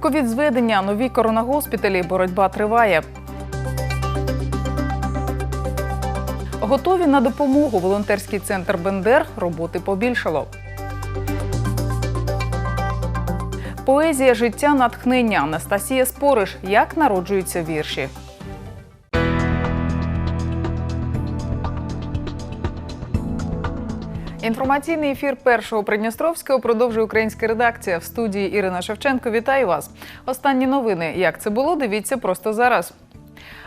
Ковід-зведення, нові коронагоспіталі, боротьба триває. Готові на допомогу. Волонтерський центр Бендер роботи побільшало. Поезія життя натхнення. Анастасія Спориш. Як народжуються вірші. Інформаційний ефір першого Придністровського продовжує українська редакція в студії Ірина Шевченко. Вітаю вас. Останні новини. Як це було? Дивіться просто зараз.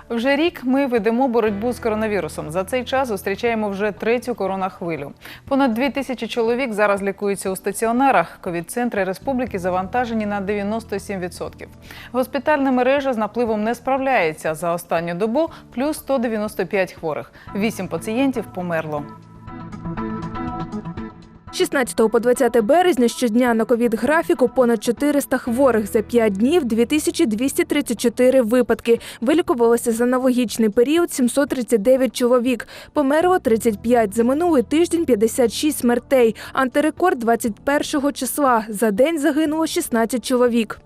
Вже рік ми ведемо боротьбу з коронавірусом. За цей час зустрічаємо вже третю коронахвилю. Понад дві тисячі чоловік зараз лікуються у стаціонарах. Ковід-центри республіки завантажені на 97%. Госпітальна мережа з напливом не справляється. За останню добу плюс 195 хворих. Вісім пацієнтів померло. 16 по 20 березня щодня на ковід-графіку понад 400 хворих за 5 днів 2234 випадки. Вилікувалося за аналогічний період 739 чоловік. Померло 35. За минулий тиждень 56 смертей. Антирекорд 21 числа. За день загинуло 16 чоловік.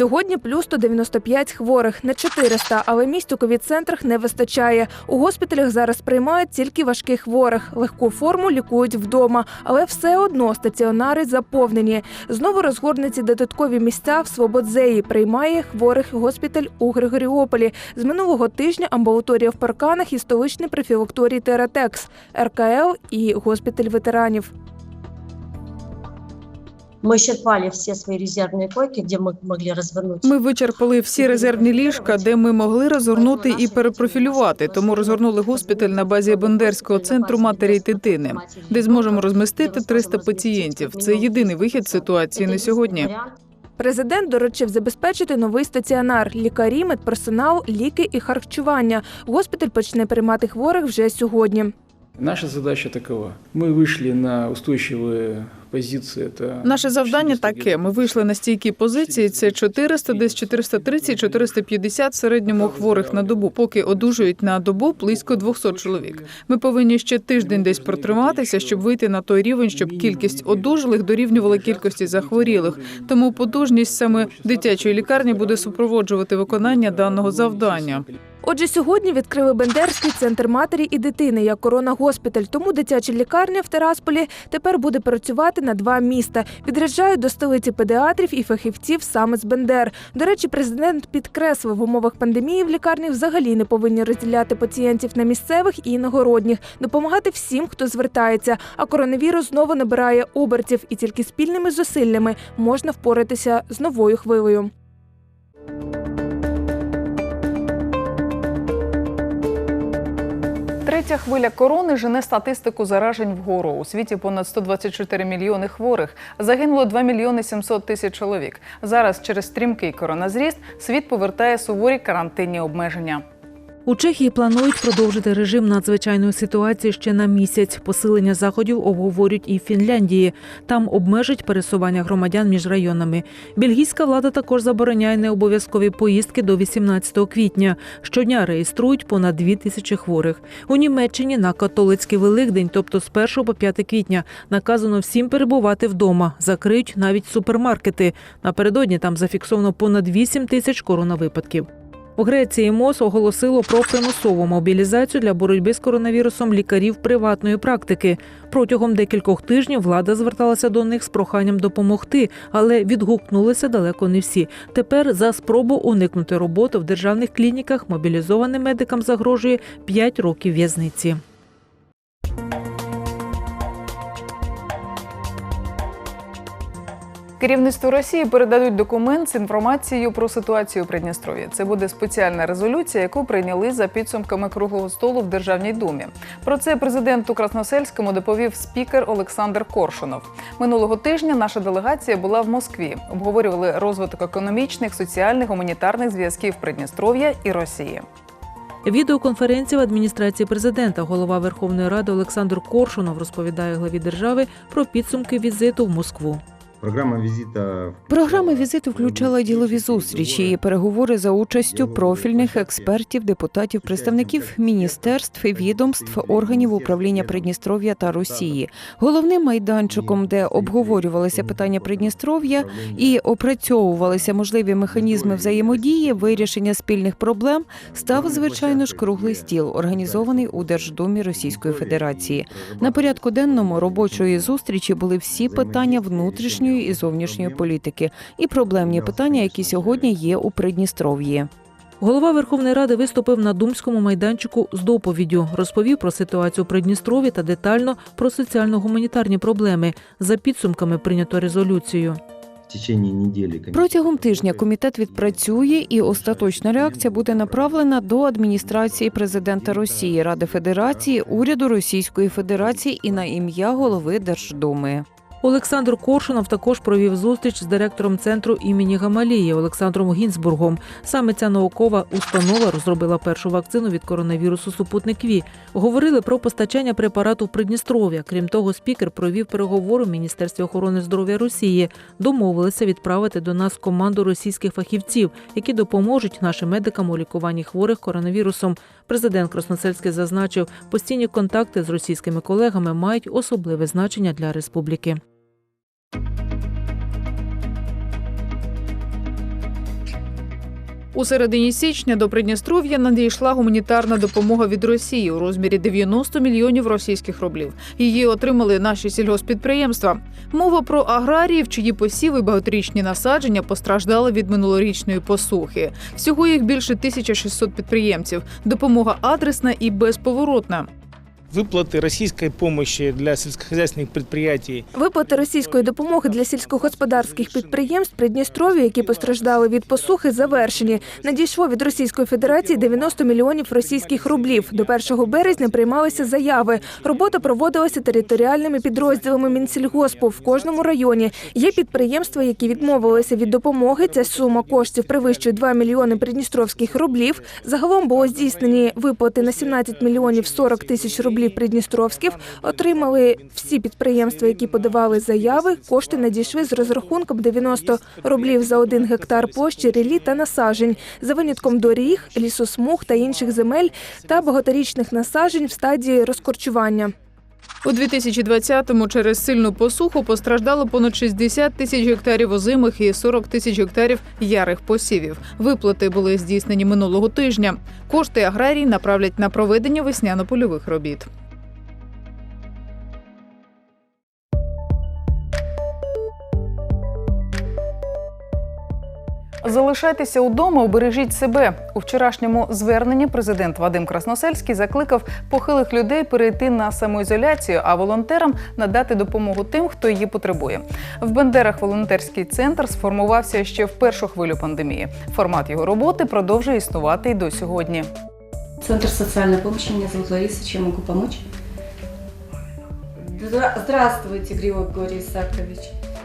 Сьогодні плюс 195 хворих, не 400, але місць у ковід-центрах не вистачає. У госпіталях зараз приймають тільки важких хворих. Легку форму лікують вдома, але все одно стаціонари заповнені. Знову розгорнуться додаткові місця в Свободзеї. Приймає хворих госпіталь у Григоріополі. З минулого тижня амбулаторія в парканах і столичний профілакторій Тератекс, РКЛ і госпіталь ветеранів. Мы исчерпали все свои резервные койки, где мы могли развернуть. Ми вичерпали всі резервні ліжка, де ми могли розгорнути і перепрофілювати. Тому розгорнули госпіталь на базі Бендерського центру матері і дитини, де зможемо розмістити 300 пацієнтів. Це єдиний вихід з ситуації на сьогодні. Президент доручив забезпечити новий стаціонар, лікарі, медперсонал, ліки і харчування. Госпіталь почне приймати хворих вже сьогодні. Наша задача такова. Мы вышли на устойчивые позиции. Это Наше завдання таке: ми вийшли на стійкі позиції. Це 400, десь 430, 450 в середньому хворих на добу. Поки одужують на добу близько 200 чоловік. Ми повинні ще тиждень десь протриматися, щоб вийти на той рівень, щоб кількість одужалих дорівнювала кількості захворілих. Тому потужність саме дитячої лікарні буде супроводжувати виконання даного завдання. Отже, сьогодні відкрили Бендерський центр матері і дитини як коронагоспіталь. Тому дитяча лікарня в Терасполі тепер буде працювати на два міста. Відряджають до столиці педіатрів і фахівців саме з Бендер. До речі, президент підкреслив, в умовах пандемії в лікарні взагалі не повинні розділяти пацієнтів на місцевих і іногородніх, допомагати всім, хто звертається. А коронавірус знову набирає обертів, і тільки спільними зусиллями можна впоратися з новою хвилею. Третя хвиля корони жене статистику заражень вгору. У світі понад 124 мільйони хворих. Загинуло 2 мільйони 700 тисяч чоловік. Зараз через стрімкий короназріст світ повертає суворі карантинні обмеження. У Чехії планують продовжити режим надзвичайної ситуації ще на місяць. Посилення заходів обговорюють і в Фінляндії. Там обмежать пересування громадян між районами. Бельгійська влада також забороняє необов'язкові поїздки до 18 квітня. Щодня реєструють понад 2 тисячі хворих. У Німеччині на католицький Великдень, тобто з 1 по 5 квітня, наказано всім перебувати вдома. Закриють навіть супермаркети. Напередодні там зафіксовано понад 8 тисяч коронавипадків. У Греції МОЗ оголосило про примусову мобілізацію для боротьби з коронавірусом лікарів приватної практики. Протягом декількох тижнів влада зверталася до них з проханням допомогти, але відгукнулися далеко не всі. Тепер за спробу уникнути роботи в державних клініках мобілізованим медикам загрожує 5 років в'язниці. Керівництву Росії передадуть документ з інформацією про ситуацію у Придністров'ї. Це буде спеціальна резолюція, яку прийняли за підсумками круглого столу в Державній думі. Про це президенту Красносельському доповів спікер Олександр Коршунов. Минулого тижня наша делегація була в Москві. Обговорювали розвиток економічних, соціальних, гуманітарних зв'язків Придністров'я і Росії. Відеоконференція в адміністрації президента голова Верховної Ради Олександр Коршунов розповідає главі держави про підсумки візиту в Москву. Програма візита Програма візиту включала ділові зустрічі і переговори за участю профільних експертів, депутатів, представників міністерств, відомств, органів управління Придністров'я та Росії. Головним майданчиком, де обговорювалися питання Придністров'я і опрацьовувалися можливі механізми взаємодії, вирішення спільних проблем, став звичайно ж круглий стіл, організований у Держдумі Російської Федерації. На порядку денному робочої зустрічі були всі питання внутрішньої і зовнішньої політики і проблемні питання, які сьогодні є у Придністров'ї. Голова Верховної Ради виступив на думському майданчику з доповіддю, розповів про ситуацію у Придністрові та детально про соціально-гуманітарні проблеми за підсумками прийнято резолюцію. в течение недели. Протягом тижня комітет відпрацює, і остаточна реакція буде направлена до адміністрації президента Росії, Ради Федерації, уряду Російської Федерації і на ім'я голови Держдуми. Олександр Коршунов також провів зустріч з директором центру імені Гамалії Олександром Гінзбургом. Саме ця наукова установа розробила першу вакцину від коронавірусу супутник Ві. Говорили про постачання препарату в Придністров'я. Крім того, спікер провів переговори в Міністерстві охорони здоров'я Росії. Домовилися відправити до нас команду російських фахівців, які допоможуть нашим медикам у лікуванні хворих коронавірусом. Президент Красносельський зазначив, постійні контакти з російськими колегами мають особливе значення для республіки. У середині січня до Придністров'я надійшла гуманітарна допомога від Росії у розмірі 90 мільйонів російських рублів. Її отримали наші сільгоспідприємства. Мова про аграріїв, чиї посіви багаторічні насадження постраждали від минулорічної посухи. Всього їх більше 1600 підприємців. Допомога адресна і безповоротна. Выплаты российской помощи для сельскохозяйственных предприятий Виплати російської допомоги для сільськогосподарських підприємств Придністров'я, які постраждали від посухи, завершені. Надійшло від Російської Федерації 90 мільйонів російських рублів. До 1 березня приймалися заяви. Робота проводилася територіальними підрозділами Мінсільгоспу в кожному районі. Є підприємства, які відмовилися від допомоги. Ця сума коштів перевищує 2 мільйони придністровських рублів. Загалом було здійснені виплати на 17 мільйонів 40 тисяч рублів придністровських. Отримали всі підприємства, які подавали заяви. Кошти надійшли з розрахунком 90 рублів за один гектар площі, релі та насаджень, за винятком доріг, лісосмуг та інших земель та багаторічних насаджень в стадії розкорчування. У 2020-му через сильну посуху постраждало понад 60 тисяч гектарів озимих і 40 тисяч гектарів ярих посівів. Виплати були здійснені минулого тижня. Кошти аграрії направлять на проведення весняно-польових робіт. Залишайтеся удома, обережіть себе. У вчорашньому зверненні президент Вадим Красносельський закликав похилих людей перейти на самоізоляцію, а волонтерам надати допомогу тим, хто її потребує. В Бендерах волонтерський центр сформувався ще в першу хвилю пандемії. Формат його роботи продовжує існувати й до сьогодні. Центр социальной помощи. Меня зовут Лариса. Могу помочь? Здра- Здравствуйте, Григорий Исакович.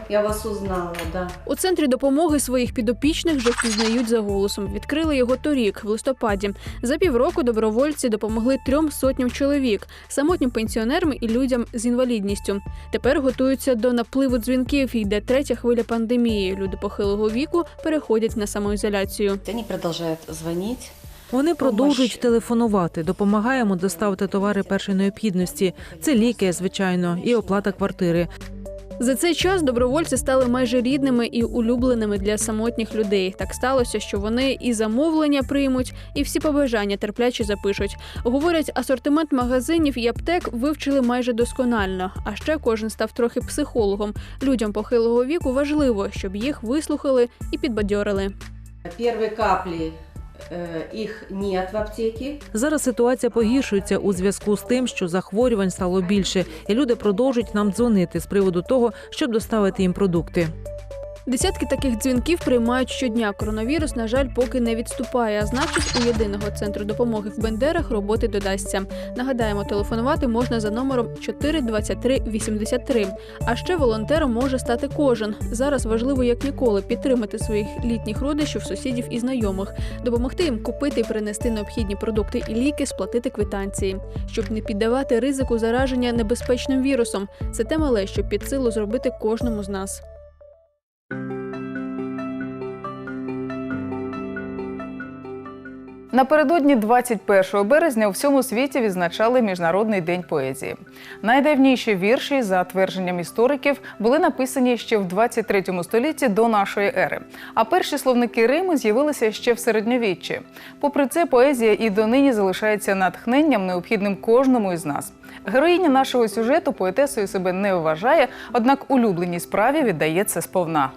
Я вас узнала, да. У центрі допомоги своїх підопічних вже впізнають за голосом. Відкрили його торік, в листопаді. За півроку добровольці допомогли трьом сотням чоловік, самотнім пенсіонерам і людям з інвалідністю. Тепер готуються до напливу дзвінків. Йде третя хвиля пандемії. Люди похилого віку переходять на самоізоляцію. Они продолжают звонить. Вони продовжують телефонувати, допомагаємо доставити товари першої необхідності. Це ліки, звичайно, і оплата квартири. За цей час добровольці стали майже рідними і улюбленими для самотніх людей. Так сталося, що вони і замовлення приймуть, і всі побажання терпляче запишуть. Говорять, асортимент магазинів і аптек вивчили майже досконально. А ще кожен став трохи психологом. Людям похилого віку важливо, щоб їх вислухали і підбадьорили. Первые капли э, их нет в аптеці. Зараз ситуація погіршується у зв'язку з тим, що захворювань стало більше, і люди продовжують нам дзвонити з приводу того, щоб доставити їм продукти. Десятки таких дзвінків приймають щодня. Коронавірус, на жаль, поки не відступає. А значить, у єдиного центру допомоги в Бендерах роботи додасться. Нагадаємо, телефонувати можна за номером 423 83. А ще волонтером може стати кожен. Зараз важливо як ніколи підтримати своїх літніх родичів, сусідів і знайомих, допомогти їм купити і принести необхідні продукти і ліки, сплатити квитанції, щоб не піддавати ризику зараження небезпечним вірусом. Це те мале, що під силу зробити кожному з нас. Напередодні 21 березня у всьому світі відзначали Міжнародний день поезії. Найдавніші вірші, за твердженням істориків, були написані ще в 23 столітті до нашої ери. А перші словники Риму з'явилися ще в середньовіччі. Попри це, поезія і донині залишається натхненням, необхідним кожному із нас. Героїня нашого сюжету поетесою себе не вважає, однак улюбленій справі віддає це сповна.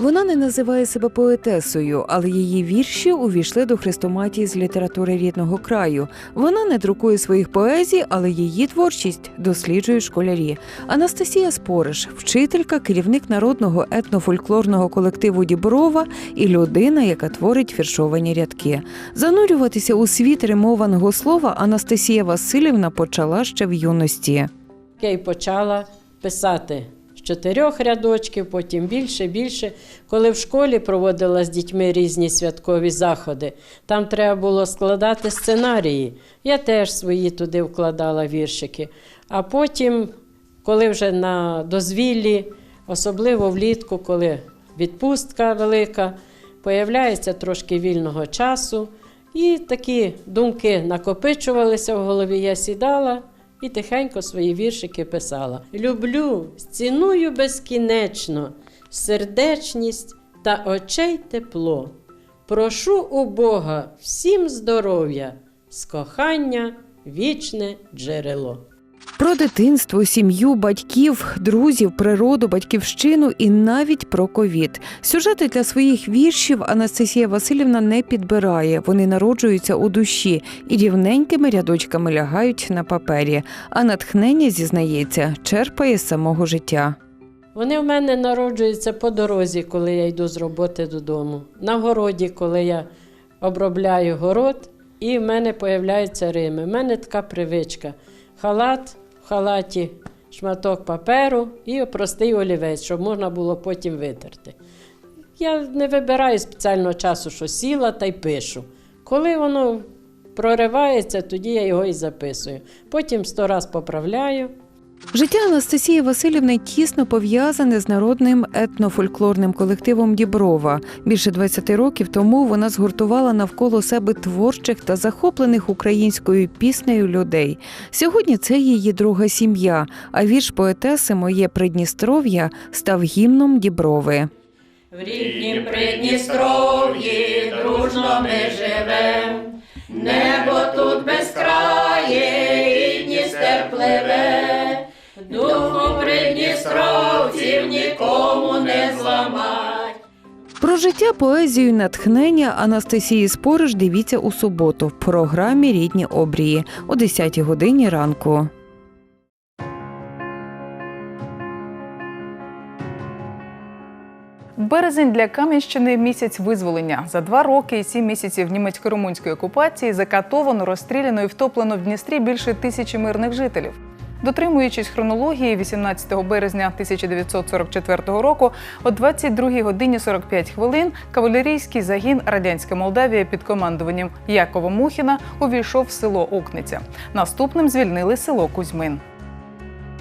Вона не називає себе поетесою, але її вірші увійшли до хрестоматії з літератури рідного краю. Вона не друкує своїх поезій, але її творчість досліджують школярі. Анастасія Спориш, вчителька, керівник народного етнофольклорного колективу Діброва і людина, яка творить віршовані рядки. Занурюватися у світ римованого слова Анастасія Васильівна почала ще в юності. Я й почала писати чотирьох рядочків, потім більше, більше. Коли в школі проводила з дітьми різні святкові заходи, там треба було складати сценарії. Я теж свої туди вкладала віршики. А потім, коли вже на дозвіллі, особливо влітку, коли відпустка велика, появляється трошки вільного часу. І такі думки накопичувалися в голові. Я сідала і тихенько свої віршики писала. Люблю, ціную безкінечно, сердечність та очей тепло. Прошу у Бога всім здоров'я, з кохання вічне джерело. Про дитинство, сім'ю, батьків, друзів, природу, батьківщину і навіть про ковід. Сюжети для своїх віршів Анастасія Васильівна не підбирає. Вони народжуються у душі і рівненькими рядочками лягають на папері. А натхнення зізнається, черпає з самого життя. Вони в мене народжуються по дорозі, коли я йду з роботи додому. На городі, коли я обробляю город, і в мене появляються рими. У мене така привичка. Халат, в халаті шматок паперу і простий олівець, щоб можна було потім витерти. Я не вибираю спеціального часу, що сіла та й пишу. Коли воно проривається, тоді я його і записую. Потім сто раз поправляю. Життя Анастасії Васильівни тісно пов'язане з народним етнофольклорним колективом Діброва. Більше 20 років тому вона згуртувала навколо себе творчих та захоплених українською піснею людей. Сьогодні це її друга сім'я, а вірш поетеси Моє Придністров'я став гімном Діброви. В ріднім Придністров'ї дружно ми живем, небо тут і Придністровців нікому не зламать. Про життя, поезію і натхнення Анастасії Спориш дивіться у суботу в програмі Рідні обрії о 10 годині ранку. Березень для Кам'янщини місяць визволення. За два роки і сім місяців німецько-румунської окупації закатовано, розстріляно і втоплено в Дністрі більше тисячі мирних жителів. Дотримуючись хронології, 18 березня 1944 року о 22 годині 45 хвилин кавалерійський загін Радянська Молдавія під командуванням Якова Мухіна увійшов в село Окниця. Наступним звільнили село Кузьмин.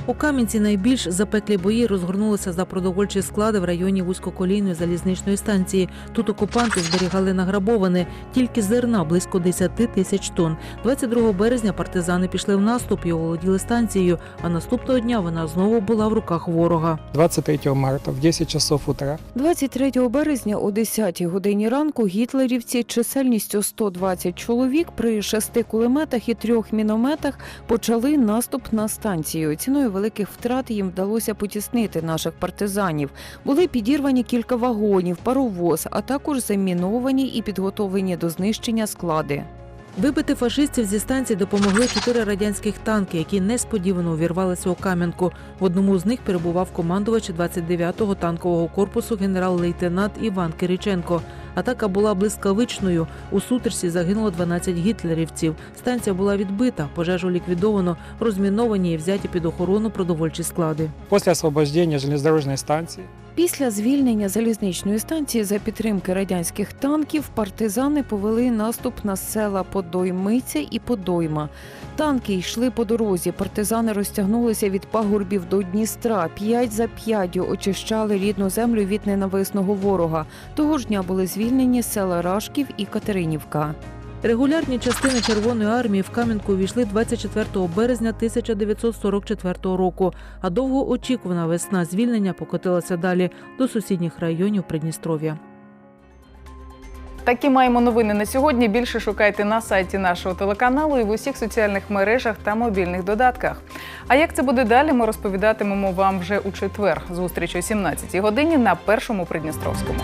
У Кам'янці найбільш запеклі бої розгорнулися за продовольчі склади в районі вузькоколійної залізничної станції. Тут окупанти зберігали награбоване тільки зерна близько 10 тисяч тонн. 22 березня партизани пішли в наступ і оволоділи станцією. А наступного дня вона знову була в руках ворога. 23 марта в 10 часов утра 23 березня о 10 годині ранку гітлерівці чисельністю 120 чоловік при шести кулеметах і трьох мінометах почали наступ на станцію. Ціною великих втрат їм вдалося потіснити наших партизанів. Були підірвані кілька вагонів, паровоз, а також заміновані і підготовлені до знищення склади. Вибити фашистів зі станції допомогли чотири радянських танки, які несподівано увірвалися у Кам'янку. В одному з них перебував командувач 29-го танкового корпусу генерал-лейтенант Іван Кириченко. Атака була блискавичною. У сутичці загинуло 12 гітлерівців. Станція була відбита, пожежу ліквідовано, розміновані і взяті під охорону продовольчі склади. после освобождения железнодорожной станции Після звільнення залізничної станції за підтримки радянських танків партизани повели наступ на села Подоймиця і Подойма. Танки йшли по дорозі. Партизани розтягнулися від пагорбів до Дністра. П'ять за п'ятдю очищали рідну землю від ненависного ворога. Того ж дня були звільнені звільнені села Рашків і Катеринівка. Регулярні частини Червоної армії в Кам'янку увійшли 24 березня 1944 року, а довгоочікувана весна звільнення покотилася далі до сусідніх районів Придністров'я. Такі маємо новини на сьогодні. Більше шукайте на сайті нашого телеканалу і в усіх соціальних мережах та мобільних додатках. А як це буде далі, ми розповідатимемо вам вже у четвер. Зустріч о 17 годині на першому Придністровському.